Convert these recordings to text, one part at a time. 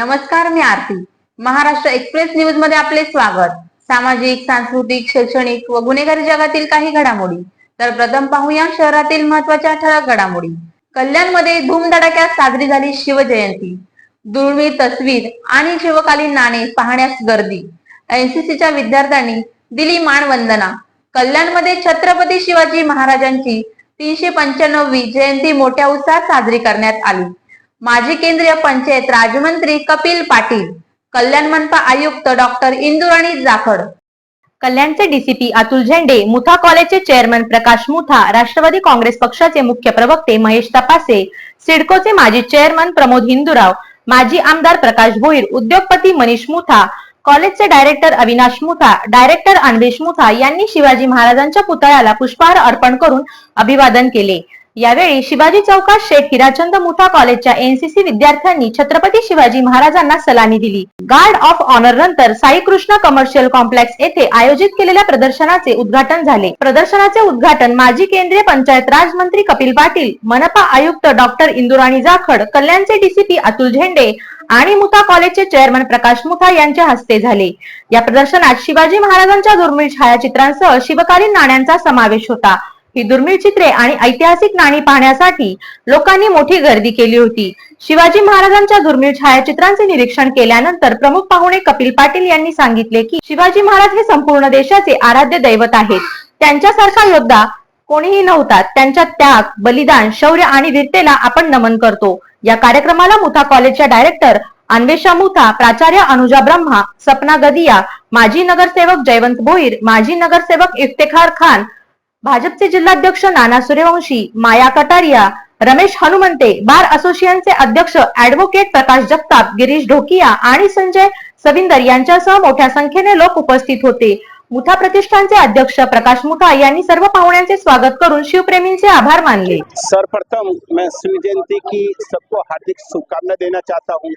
नमस्कार मी आरती. महाराष्ट्र एक्सप्रेस न्यूजमध्ये आपले स्वागत. सामाजिक सांस्कृतिक शैक्षणिक व गुन्हेगारी जगातील काही घडामोडी. तर प्रथम पाहूया शहरातील महत्त्वाच्या ठळक घडामोडी. कल्याणमध्ये धूमधडाक्यात साजरी झाली शिवजयंती. दुर्मिळ तस्वीर आणि शिवकालीन नाणे पाहण्यास गर्दी. एनसीसीच्या विद्यार्थ्यांनी दिली मानवंदना कल्याणमध्ये छत्रपती शिवाजी महाराजांची तीनशे पंच्याण्णववी जयंती मोठ्या उत्साहात साजरी करण्यात आली. माजी केंद्रीय पंचायत राज्यमंत्री कपिल पाटील कल्याण मनपा आयुक्त डॉक्टर इंदुराणी जाखड. कल्याणचे डीसीपी अतुल झेंडे मुथा कॉलेजचे चेअरमन प्रकाश मुथा राष्ट्रवादी काँग्रेस पक्षाचे मुख्य प्रवक्ते महेश तपासे सिडकोचे माजी चेअरमन प्रमोद हिंदुराव माजी आमदार प्रकाश भोईर उद्योगपती मनीष मुथा कॉलेजचे डायरेक्टर अविनाश मुथा डायरेक्टर अन्वेश मुथा यांनी शिवाजी महाराजांच्या पुतळ्याला पुष्पहार अर्पण करून अभिवादन केले. यावेळी शिवाजी चौकात शेठ हिराचंद मुठा कॉलेजच्या एनसीसी विद्यार्थ्यांनी छत्रपती शिवाजी महाराजांना सलामी दिली. गार्ड ऑफ ऑनर नंतर साई कृष्ण कमर्शियल कॉम्प्लेक्स येथे आयोजित केलेल्या प्रदर्शनाचे उद्घाटन झाले. प्रदर्शनाचे उद्घाटन माजी केंद्रीय पंचायत राज मंत्री कपिल पाटील मनपा आयुक्त डॉक्टर इंदुराणी जाखड कल्याणचे डीसीपी अतुल झेंडे आणि मुठा कॉलेजचे चेअरमन प्रकाश मुठा यांच्या हस्ते झाले. या प्रदर्शनात शिवाजी महाराजांच्या दुर्मिळ छायाचित्रांसह शिवकालीन नाण्यांचा समावेश होता. ही दुर्मिळ चित्रे आणि ऐतिहासिक नाणी पाहण्यासाठी लोकांनी मोठी गर्दी केली होती. शिवाजी महाराजांच्या दुर्मिळ छायाचित्रांचे निरीक्षण केल्यानंतर प्रमुख पाहुणे कपिल पाटील यांनी सांगितले की शिवाजी महाराज हे संपूर्ण देशाचे आराध्य दैवत आहेत. त्यांच्यासारखा योद्धा कोणीही नव्हता. त्यांच्या त्याग बलिदान शौर्य आणि वीरतेला आपण नमन करतो. या कार्यक्रमाला मुथा कॉलेजच्या डायरेक्टर अन्वेषा मुथा प्राचार्य अनुजा ब्रह्मा सपना गदिया माजी नगरसेवक जयवंत भोईर माजी नगरसेवक इफ्तेखार खान भाजपचे जिल्हाध्यक्ष नाना सूर्यवंशी माया कटारिया रमेश हनुमंते बार असोसिएशनचे अध्यक्ष ऍडव्होकेट प्रकाश जगताप गिरीश ढोकिया आणि संजय सविंदर यांच्यासह मोठ्या संख्येने लोक उपस्थित होते. मुठा प्रतिष्ठानचे अध्यक्ष प्रकाश मुठा यांनी सर्व पाहुण्यांचे स्वागत करून शिवप्रेमींचे आभार मानले. सर्वप्रथम मैं शिव जयंती की सबको हार्दिक शुभकामना देना चाहता हूँ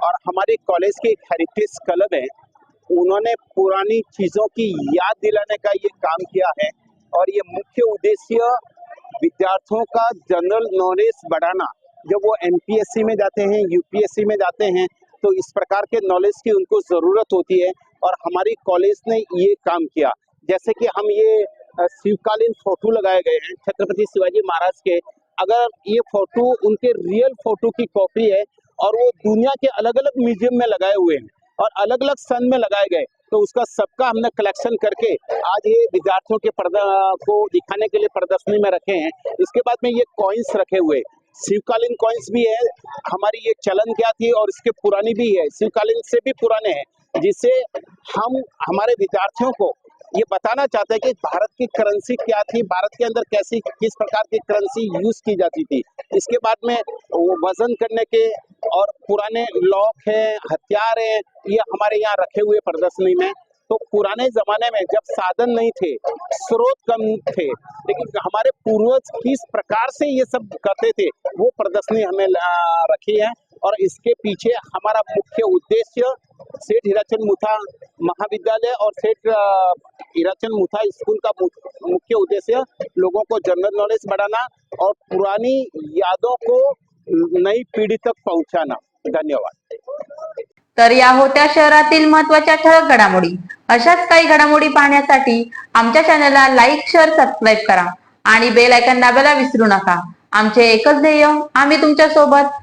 और हमारे कॉलेज के हेरिटेज क्लब है। उन्होंने पुरानी चीज़ों की याद दिलाने का ये काम किया है। और ये मुख्य उद्देश्य विद्यार्थियों का जनरल नॉलेज बढ़ाना। जब वो एमपीएससी में जाते हैं, यूपीएससी में जाते हैं तो इस प्रकार के नॉलेज की उनको ज़रूरत होती है और हमारी कॉलेज ने ये काम किया। जैसे कि हम ये शिवकालीन फ़ोटो लगाए गए हैं, छत्रपति शिवाजी महाराज के। अगर ये फ़ोटो, उनके रियल फ़ोटो की कॉपी है और वो दुनिया के अलग अलग म्यूज़ियम में लगाए हुए हैं और अलग अलग सन में लगाए गए तो उसका सबका हमने कलेक्शन करके आज ये विद्यार्थियों के पर्दा को दिखाने के लिए प्रदर्शनी में रखे हैं। इसके बाद में ये कॉइन्स रखे हुए। शिवकालीन कॉइन्स भी है, हमारी ये चलन क्या थी और इसके पुरानी भी है। शिवकालीन से भी पुराने हैं जिससे हम, हमारे विद्यार्थियों को ये बताना चाहते हैं कि भारत की करेंसी क्या थी? भारत के अंदर कैसी, किस प्रकार की करेंसी यूज़ की जाती थी? इसके बाद में वज़न करने के और पुराने लॉक है, हथियार है, ये हमारे यहाँ रखे हुए प्रदर्शनी में। तो पुराने जमाने में जब साधन नहीं थे, स्रोत कम थे, लेकिन हमारे पूर्वज किस प्रकार से ये सब करते थे, वो प्रदर्शनी हमें रखी है। और इसके पीछे हमारा मुख्य उद्देश्य सेठ हीराचंद मुथा महाविद्यालय और सेठ हीराचंद मुथा स्कूल का मुख्य उद्देश्य लोगों को जनरल नॉलेज बढ़ाना और पुरानी यादों को नई पीढ़ी तक पहुंचाना। धन्यवाद। तर या होत्या शहरातील महत्त्वाच्या ठळक घडामोडी. अशाच काही घडामोडी पाहण्यासाठी आमच्या चॅनलला लाईक शेअर सबस्क्राईब करा आणि बेल आयकन दाबायला विसरू नका. आमचे एकच ध्येय आम्ही तुमच्यासोबत